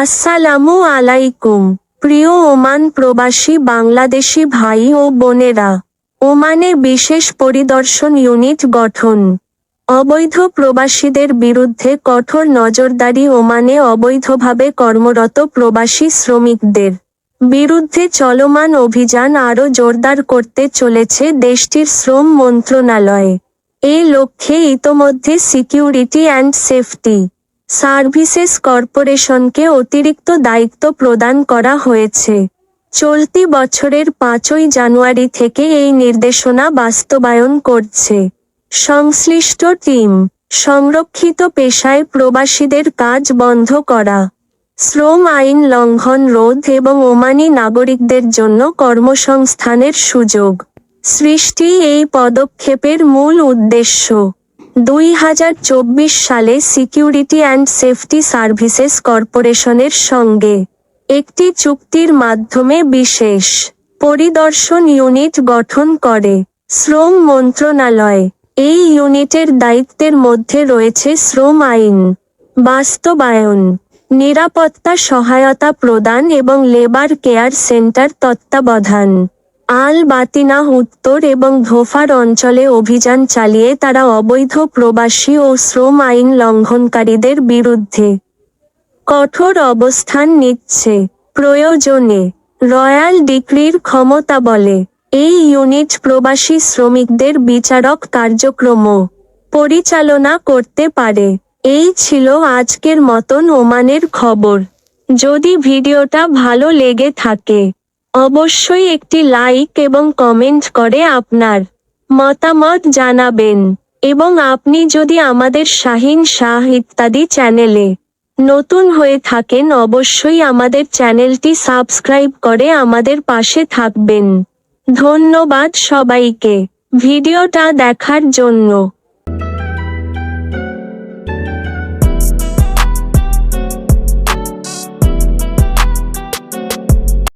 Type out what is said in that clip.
আসসালামু আলাইকুম, প্রিয় ওমান প্রবাসী বাংলাদেশি ভাই ও বোনেরা। ওমানে বিশেষ পরিদর্শন ইউনিট গঠন। অবৈধ প্রবাসীদের বিরুদ্ধে কঠোর নজরদারি ওমানে অবৈধভাবে কর্মরত প্রবাসী শ্রমিকদের বিরুদ্ধে চলমান অভিযান আরও জোরদার করতে চলেছে দেশটির শ্রম মন্ত্রণালয়। এ লক্ষ্যে ইতোমধ্যে সিকিউরিটি অ্যান্ড সেফটি সার্ভিসেস কর্পোরেশনকে অতিরিক্ত দায়িত্ব প্রদান করা হয়েছে। চলতি বছরের পাঁচই জানুয়ারি থেকে এই নির্দেশনা বাস্তবায়ন করছে। সংশ্লিষ্ট টিম, সংরক্ষিত পেশায় প্রবাসীদের কাজ বন্ধ করা, শ্রম আইন লঙ্ঘন রোধ এবং ওমানি নাগরিকদের জন্য কর্মসংস্থানের সুযোগ সৃষ্টি এই পদক্ষেপের মূল উদ্দেশ্য। দুই হাজার চব্বিশ সালে সিকিউরিটি অ্যান্ড সেফটি সার্ভিসেস কর্পোরেশনের সঙ্গে একটি চুক্তির মাধ্যমে বিশেষ পরিদর্শন ইউনিট গঠন করে শ্রম মন্ত্রণালয়। এই ইউনিটের দায়িত্বের মধ্যে রয়েছে শ্রম আইন, বাস্তবায়ন, নিরাপত্তা সহায়তা প্রদান এবং লেবার কেয়ার সেন্টার তত্ত্বাবধান। আল বাতিনা উত্তর এবং ধোফার অঞ্চলে অভিযান চালিয়ে তারা অবৈধ প্রবাসী ও শ্রম আইন লঙ্ঘনকারীদের বিরুদ্ধে কঠোর অবস্থান নিচ্ছে। প্রয়োজনে রয়্যাল ডিক্রির ক্ষমতা বলে এই ইউনিট প্রবাসী শ্রমিকদের বিচারক কার্যক্রম পরিচালনা করতে পারে। এই ছিল আজকের মতন ওমানের খবর। যদি ভিডিওটা ভালো লেগে থাকে অবশ্যই একটি লাইক এবং কমেন্ট করে আপনার মতামত জানাবেন। এবং আপনি যদি আমাদের শাহিন শাহ ইত্যাদি চ্যানেলে নতুন হয়ে থাকেন, অবশ্যই আমাদের চ্যানেলটি সাবস্ক্রাইব করে আমাদের পাশে থাকবেন। ধন্যবাদ সবাইকে। ভিডিওটা দেখার জন্য।